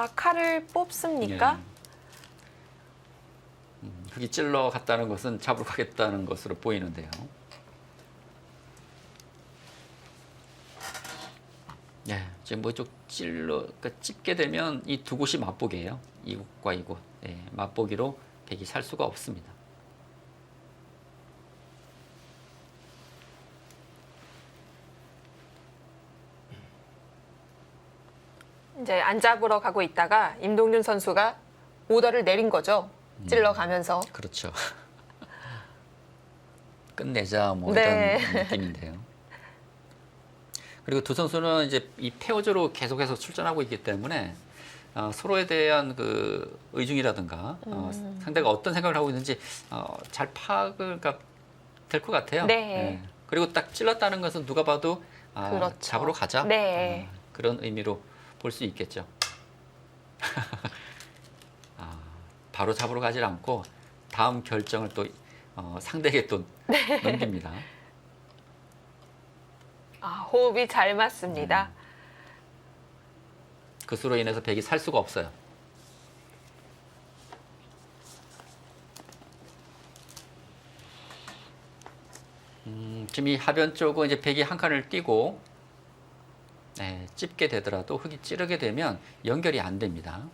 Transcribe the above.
아 칼을 뽑습니까? 예. 음, 찔러 갔다는 것은 잡으러 가겠다는 것으로 보이는데요. 예, 지금 뭐 이쪽 찔러 그러니까 찝게 되면 이 두 곳이 맛보기예요. 이곳과 이곳. 예, 맛보기로 백이 살 수가 없습니다. 이제 안 잡으러 가고 있다가 임동준 선수가 오더를 내린 거죠. 찔러 가면서. 그렇죠. 끝내자 뭐 네. 이런 느낌인데요. 그리고 두 선수는 이제 이 페어즈로 계속해서 출전하고 있기 때문에 어, 서로에 대한 그 의중이라든가 어, 음. 상대가 어떤 생각을 하고 있는지 어, 잘 파악을 될 것 같아요. 네. 예. 그리고 딱 찔렀다는 것은 누가 봐도 아, 그렇죠. 잡으러 가자 네. 어, 그런 의미로 볼 수 있겠죠. 아, 바로 잡으러 가질 않고 다음 결정을 또 어, 상대에게 또 네. 넘깁니다. 아, 호흡이 잘 맞습니다. 음. 그 수로 인해서 백이 살 수가 없어요. 음, 지금 이 하변 쪽은 이제 백이 한 칸을 띄고 네, 찝게 되더라도 흙이 찌르게 되면 연결이 안 됩니다.